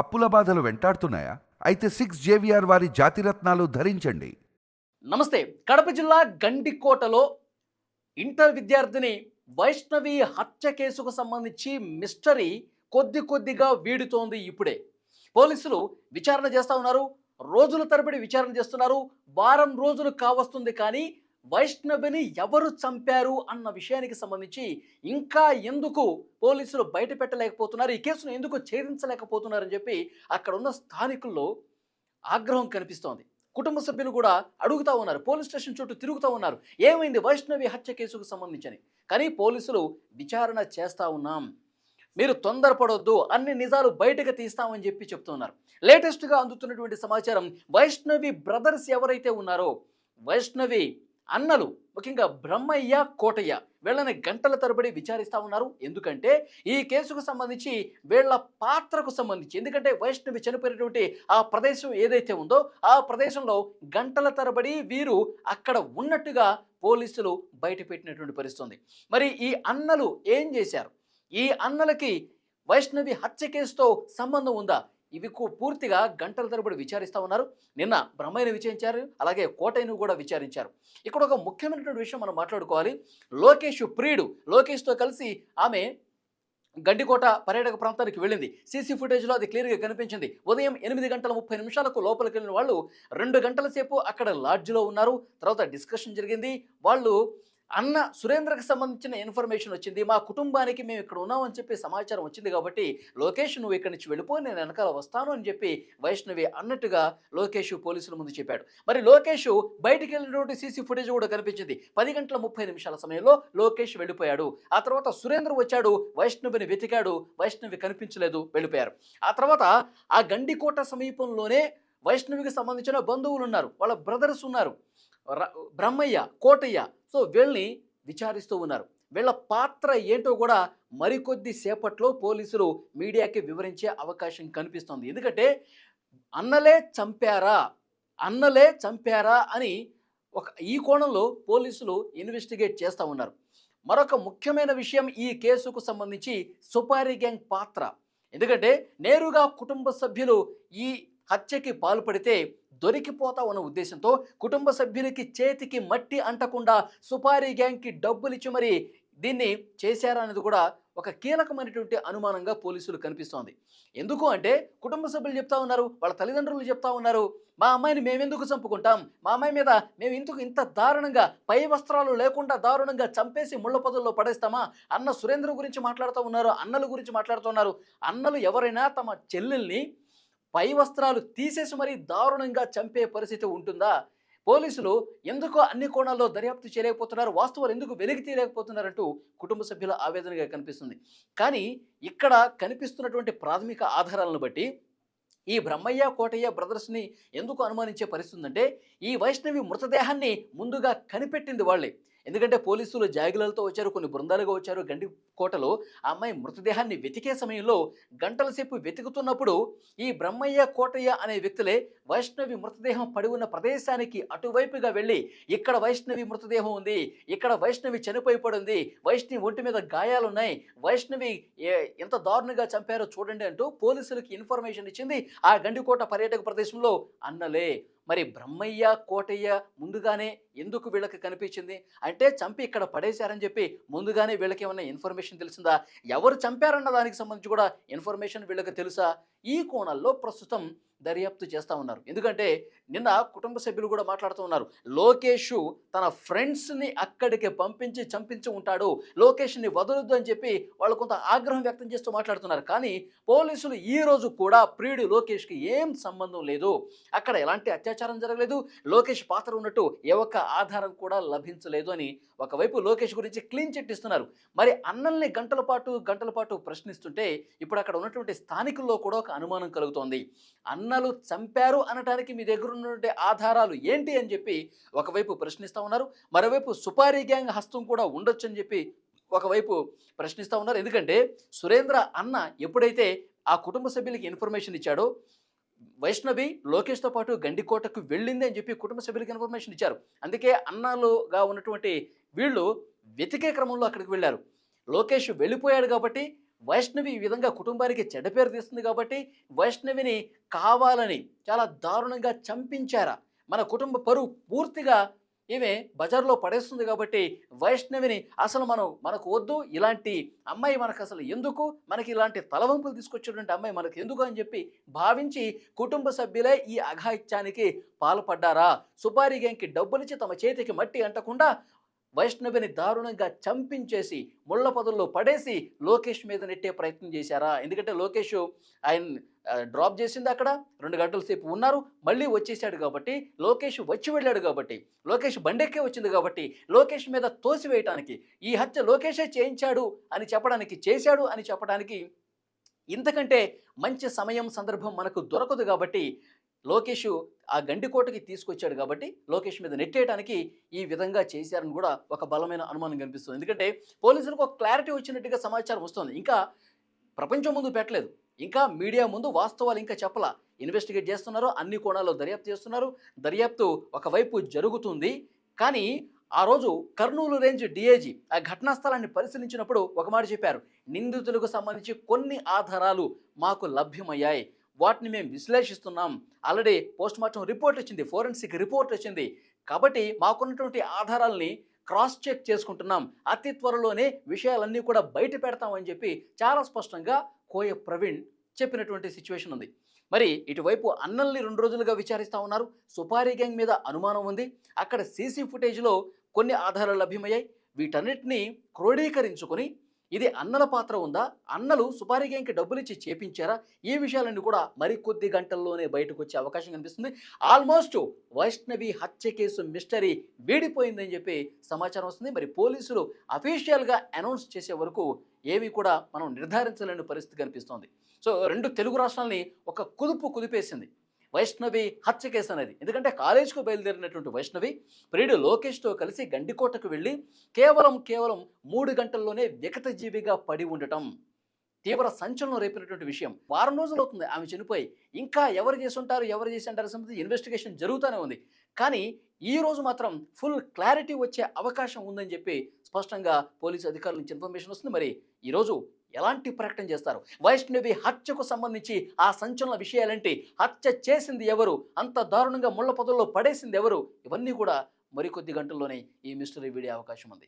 అప్పుల బాధలు వెంటాడుతున్నాయా? అయితే సిక్స్ జేవిఆర్ వారి జాతిరత్నాలు ధరించండి. నమస్తే. కడప జిల్లా గండికోటలో ఇంటర్ విద్యార్థిని వైష్ణవి హత్య కేసుకు సంబంధించి మిస్టరీ కొద్ది కొద్దిగా వీడుతోంది ఇప్పుడే. పోలీసులు విచారణ చేస్తా ఉన్నారు. రోజుల తరబడి విచారణ చేస్తున్నారు. వారం రోజులు కావస్తుంది కానీ వైష్ణవిని ఎవరు చంపారు అన్న విషయానికి సంబంధించి ఇంకా ఎందుకు పోలీసులు బయట పెట్టలేకపోతున్నారు? ఈ కేసును ఎందుకు ఛేదించలేకపోతున్నారని చెప్పి అక్కడ ఉన్న స్థానికుల్లో ఆగ్రహం కనిపిస్తోంది. కుటుంబ సభ్యులు కూడా అడుగుతా ఉన్నారు. పోలీస్ స్టేషన్ చుట్టూ తిరుగుతూ ఉన్నారు. ఏమైంది వైష్ణవి హత్య కేసుకు సంబంధించని? కానీ పోలీసులు విచారణ చేస్తూ ఉన్నాం. మీరు తొందరపడొద్దు. అన్ని నిజాలు బయటకు తీస్తామని చెప్పి చెప్తున్నారు. లేటెస్ట్గా అందుతున్నటువంటి సమాచారం వైష్ణవి బ్రదర్స్ ఎవరైతే ఉన్నారో వైష్ణవి అన్నలు ముఖ్యంగా బ్రహ్మయ్య కోటయ్య వీళ్ళని గంటల తరబడి విచారిస్తా ఉన్నారు. ఎందుకంటే ఈ కేసుకు సంబంధించి వీళ్ళ పాత్రకు సంబంధించి ఎందుకంటే వైష్ణవి చనిపోయినటువంటి ఆ ప్రదేశం ఏదైతే ఉందో ఆ ప్రదేశంలో గంటల తరబడి వీరు అక్కడ ఉన్నట్టుగా పోలీసులు బయటపెట్టినటువంటి పరిస్థితుంది మరి ఈ అన్నలు ఏం చేశారు? ఈ అన్నలకి వైష్ణవి హత్య కేసుతో సంబంధం ఉందా? ఇవి పూర్తిగా గంటల తరబడి విచారిస్తూ ఉన్నారు. నిన్న బ్రహ్మయ్యను విచారించారు అలాగే కోటయ్యను కూడా విచారించారు. ఇక్కడ ఒక ముఖ్యమైనటువంటి విషయం మనం మాట్లాడుకోవాలి. లోకేష్ ప్రియుడు లోకేష్తో కలిసి ఆమె గండికోట పర్యాటక ప్రాంతానికి వెళ్ళింది. సీసీ ఫుటేజ్లో అది క్లియర్గా కనిపించింది. ఉదయం ఎనిమిది గంటల ముప్పై నిమిషాలకు లోపలికి వెళ్ళిన వాళ్ళు రెండు గంటల సేపు అక్కడ లాడ్జ్లో ఉన్నారు. తర్వాత డిస్కషన్ జరిగింది. వాళ్ళు అన్న సురేంద్రకి సంబంధించిన ఇన్ఫర్మేషన్ వచ్చింది. మా కుటుంబానికి మేము ఇక్కడ ఉన్నామని చెప్పి సమాచారం వచ్చింది కాబట్టి లోకేష్ నువ్వు ఇక్కడి నుంచి వెళ్ళిపో నేను వెనకాల వస్తాను అని చెప్పి వైష్ణవి అన్నట్టుగా లోకేష్ పోలీసుల ముందు చెప్పాడు. మరి లోకేష్ బయటికి వెళ్ళినటువంటి సీసీ ఫుటేజ్ కూడా కనిపించింది. పది గంటల ముప్పై నిమిషాల సమయంలో లోకేష్ వెళ్ళిపోయాడు. ఆ తర్వాత సురేంద్ర వచ్చాడు వైష్ణవిని వెతికాడు వైష్ణవి కనిపించలేదు వెళ్ళిపోయారు. ఆ తర్వాత ఆ గండికోట సమీపంలోనే వైష్ణవికి సంబంధించిన బంధువులు ఉన్నారు. వాళ్ళ బ్రదర్స్ ఉన్నారు. బ్రహ్మయ్య కోటయ్య. సో వీళ్ళని విచారిస్తూ ఉన్నారు. వీళ్ళ పాత్ర ఏంటో కూడా మరికొద్ది సేపట్లో పోలీసులు మీడియాకి వివరించే అవకాశం కనిపిస్తోంది. ఎందుకంటే అన్నలే చంపారా అన్నలే చంపారా అని ఒక ఈ కోణంలో పోలీసులు ఇన్వెస్టిగేట్ చేస్తూ ఉన్నారు. మరొక ముఖ్యమైన విషయం ఈ కేసుకు సంబంధించి సుపారీ గ్యాంగ్ పాత్ర. ఎందుకంటే నేరుగా కుటుంబ సభ్యులు ఈ హత్యకి పాల్పడితే దొరికిపోతా ఉన్న ఉద్దేశంతో కుటుంబ సభ్యులకి చేతికి మట్టి అంటకుండా సుపారీ గ్యాంగ్కి డబ్బులు ఇచ్చి మరి దీన్ని చేశారా అనేది కూడా ఒక కీలకమైనటువంటి అనుమానంగా పోలీసులు కనిపిస్తోంది. ఎందుకు అంటే కుటుంబ సభ్యులు చెప్తా ఉన్నారు వాళ్ళ తల్లిదండ్రులు చెప్తా ఉన్నారు మా అమ్మాయిని మేమెందుకు చంపుకుంటాం? మా అమ్మాయి మీద మేము ఇందుకు ఇంత దారుణంగా పై వస్త్రాలు లేకుండా దారుణంగా చంపేసి ముళ్ళ పొదల్లో పడేస్తామా? అన్న సురేంద్ర గురించి మాట్లాడుతూ ఉన్నారు అన్నల గురించి మాట్లాడుతున్నారు అన్నలు ఎవరైనా తమ చెల్లెల్ని పై వస్త్రాలు తీసేసి మరీ దారుణంగా చంపే పరిస్థితి ఉంటుందా? పోలీసులు ఎందుకు అన్ని కోణాల్లో దర్యాప్తు చేయలేకపోతున్నారు వాస్తవాలు ఎందుకు వెలికి తీయలేకపోతున్నారంటూ కుటుంబ సభ్యుల ఆవేదనగా కనిపిస్తుంది. కానీ ఇక్కడ కనిపిస్తున్నటువంటి ప్రాథమిక ఆధారాలను బట్టి ఈ బ్రహ్మయ్య కోటయ్య బ్రదర్స్ని ఎందుకు అనుమానించే పరిస్థితుందంటే ఈ వైష్ణవి మృతదేహాన్ని ముందుగా కనిపెట్టింది వాళ్ళే. ఎందుకంటే పోలీసులు జాగిలతో వచ్చారు కొన్ని బృందాలుగా వచ్చారు. గండి కోటలో ఆ అమ్మాయి మృతదేహాన్ని వెతికే సమయంలో గంటల సేపు వెతుకుతున్నప్పుడు ఈ బ్రహ్మయ్య కోటయ్య అనే వ్యక్తులే వైష్ణవి మృతదేహం పడి ఉన్న ప్రదేశానికి అటువైపుగా వెళ్ళి ఇక్కడ వైష్ణవి మృతదేహం ఉంది ఇక్కడ వైష్ణవి చనిపోయి పడింది వైష్ణవి ఒంటి మీద గాయాలున్నాయి వైష్ణవి ఎంత దారుణంగా చంపారో చూడండి అంటూ పోలీసులకి ఇన్ఫర్మేషన్ ఇచ్చింది ఆ గండికోట పర్యాటక ప్రదేశంలో అన్నలే. మరి బ్రహ్మయ్య కోటయ్య ముందుగానే ఎందుకు వీళ్ళకి కనిపించింది? అంటే చంపి ఇక్కడ పడేశారని చెప్పి ముందుగానే వీళ్ళకి ఏమన్నా ఇన్ఫర్మేషన్ తెలిసిందా? ఎవరు చంపారన్న దానికి సంబంధించి కూడా ఇన్ఫర్మేషన్ వీళ్ళకి తెలుసా? ఈ కోణాల్లో ప్రస్తుతం దర్యాప్తు చేస్తూ ఉన్నారు. ఎందుకంటే నిన్న కుటుంబ సభ్యులు కూడా మాట్లాడుతూ ఉన్నారు. లోకేష్ తన ఫ్రెండ్స్ని అక్కడికి పంపించి చంపించి ఉంటాడు. లోకేష్ని వదలొద్దు అని చెప్పి వాళ్ళు కొంత ఆగ్రహం వ్యక్తం చేస్తూ మాట్లాడుతున్నారు. కానీ పోలీసులు ఈ రోజు కూడా ప్రియుడు లోకేష్కి ఏం సంబంధం లేదు. అక్కడ ఎలాంటి అత్యాచారం జరగలేదు. లోకేష్ పాత్ర ఉన్నట్టు ఏ ఒక్క ఆధారం కూడా లభించలేదు అని ఒకవైపు లోకేష్ గురించి క్లీన్ చిట్ ఇస్తున్నారు. మరి అన్నల్ని గంటల పాటు గంటల పాటు ప్రశ్నిస్తుంటే ఇప్పుడు అక్కడ ఉన్నటువంటి స్థానికుల్లో కూడా ఒక అనుమానం కలుగుతోంది. అన్నలు చంపారు అనటానికి మీ దగ్గర ఉన్నటువంటి ఆధారాలు ఏంటి అని చెప్పి ఒకవైపు ప్రశ్నిస్తూ ఉన్నారు. మరోవైపు సుపారీ గ్యాంగ్ హస్తం కూడా ఉండొచ్చు అని చెప్పి ఒకవైపు ప్రశ్నిస్తూ ఉన్నారు. ఎందుకంటే సురేంద్ర అన్న ఎప్పుడైతే ఆ కుటుంబ సభ్యులకి ఇన్ఫర్మేషన్ ఇచ్చాడో వైష్ణవి లోకేష్తో పాటు గండికోటకు వెళ్ళింది అని చెప్పి కుటుంబ సభ్యులకి ఇన్ఫర్మేషన్ ఇచ్చారు. అందుకే అన్నాలుగా ఉన్నటువంటి వీళ్ళు వెతికే క్రమంలో అక్కడికి వెళ్ళారు. లోకేష్ వెళ్ళిపోయాడు కాబట్టి వైష్ణవి ఈ విధంగా కుటుంబానికి చెడ్డ పేరు తీస్తుంది కాబట్టి వైష్ణవిని కావాలని చాలా దారుణంగా చంపించారా. మన కుటుంబ పరువు పూర్తిగా ఈమె బజార్లో పడేస్తుంది కాబట్టి వైష్ణవిని అసలు మనం మనకు వద్దు. ఇలాంటి అమ్మాయి మనకు అసలు ఎందుకు? మనకి ఇలాంటి తలవంపులు తీసుకొచ్చేటువంటి అమ్మాయి మనకు ఎందుకు అని చెప్పి భావించి కుటుంబ సభ్యులే ఈ అఘాయిత్యానికి పాల్పడ్డారా? సుపారీ గ్యాంగ్కి డబ్బులిచ్చి తమ చేతికి మట్టి అంటకుండా వైష్ణవిని దారుణంగా చంపించేసి ముళ్ళ పదుల్లో పడేసి లోకేష్ మీద నెట్టే ప్రయత్నం చేశారా? ఎందుకంటే లోకేష్ ఆయన డ్రాప్ చేసింది అక్కడ. రెండు గంటల సేపు ఉన్నారు. మళ్ళీ వచ్చేసాడు కాబట్టి లోకేష్ వచ్చి వెళ్ళాడు కాబట్టి లోకేష్ బండెక్కే వచ్చింది కాబట్టి లోకేష్ మీద తోసివేయటానికి ఈ హత్య లోకేషే చేయించాడు అని చెప్పడానికి చేశాడు అని చెప్పడానికి ఇంతకంటే మంచి సమయం సందర్భం మనకు దొరకదు కాబట్టి లోకేష్ ఆ గండికోటకి తీసుకొచ్చాడు కాబట్టి లోకేష్ మీద నెట్టేయడానికి ఈ విధంగా చేశారని కూడా ఒక బలమైన అనుమానం కనిపిస్తుంది. ఎందుకంటే పోలీసులకు ఒక క్లారిటీ వచ్చినట్టుగా సమాచారం వస్తుంది. ఇంకా ప్రపంచం ముందు పెట్టలేదు. ఇంకా మీడియా ముందు వాస్తవాలు ఇంకా చెప్పలా. ఇన్వెస్టిగేట్ చేస్తున్నారు అన్ని కోణాల్లో దర్యాప్తు చేస్తున్నారు. దర్యాప్తు ఒకవైపు జరుగుతుంది. కానీ ఆ రోజు కర్నూలు రేంజ్ డిఐజీ ఆ ఘటనా స్థలాన్ని పరిశీలించినప్పుడు ఒక మాట చెప్పారు. నిందితులకు సంబంధించి కొన్ని ఆధారాలు మాకు లభ్యమయ్యాయి. వాటిని మేము విశ్లేషిస్తున్నాం. ఆల్రెడీ పోస్ట్ మార్టం రిపోర్ట్ వచ్చింది ఫోరెన్సిక్ రిపోర్ట్ వచ్చింది. కాబట్టి మాకున్నటువంటి ఆధారాలని క్రాస్ చెక్ చేసుకుంటున్నాం. అతి త్వరలోనే విషయాలన్నీ కూడా బయట పెడతామని చెప్పి చాలా స్పష్టంగా కోయ ప్రవీణ్ చెప్పినటువంటి సిచ్యువేషన్ ఉంది. మరి ఇటువైపు అన్నల్ని రెండు రోజులుగా విచారిస్తూ ఉన్నారు. సుపారీ గ్యాంగ్ మీద అనుమానం ఉంది. అక్కడ సీసీ ఫుటేజ్లో కొన్ని ఆధారాలు లభ్యమయ్యాయి. వీటన్నిటిని క్రోడీకరించుకొని ఇది అన్నల పాత్ర ఉందా? అన్నలు సుపారీ గ్యాంగ్కి డబ్బులు ఇచ్చి చేపించారా? ఈ విషయాలన్నీ కూడా మరికొద్ది గంటల్లోనే బయటకు వచ్చే అవకాశం కనిపిస్తుంది. ఆల్మోస్ట్ వైష్ణవి హత్య కేసు మిస్టరీ వీడిపోయిందని చెప్పి సమాచారం వస్తుంది. మరి పోలీసులు అఫీషియల్గా అనౌన్స్ చేసే వరకు ఏవి కూడా మనం నిర్ధారించలేని పరిస్థితి కనిపిస్తోంది. సో రెండు తెలుగు రాష్ట్రాలని ఒక కుదుపు కుదిపేసింది. వైష్ణవి హత్య కేసు అనేది. ఎందుకంటే కాలేజీకు బయలుదేరినటువంటి వైష్ణవి ప్రియుడు లోకేష్తో కలిసి గండికోటకు వెళ్ళి కేవలం కేవలం మూడు గంటల్లోనే వికట జీవిగా పడి ఉండటం. తీవ్ర సంచలనం రేపినటువంటి విషయం. వారం రోజులు అవుతుంది. ఆమె చనిపోయి. ఇంకా ఎవరు చేసి ఉంటారు ఎవరు చేసి అంటారు సంబంధించి ఇన్వెస్టిగేషన్ జరుగుతూనే ఉంది. కానీ ఈ రోజు మాత్రం ఫుల్ క్లారిటీ వచ్చే అవకాశం ఉందని చెప్పి స్పష్టంగా పోలీసు అధికారుల నుంచి ఇన్ఫర్మేషన్ వస్తుంది. మరి ఈరోజు ఎలాంటి ప్రకటన చేస్తారు? వైష్ణవి హత్యకు సంబంధించి ఆ సంచలన విషయాలేంటి? హత్య చేసింది ఎవరు? అంత దారుణంగా ముళ్ళ పొదల్లో పడేసింది ఎవరు? ఇవన్నీ కూడా మరికొద్ది గంటల్లోనే ఈ మిస్టరీ వీడియో అవకాశం ఉంది.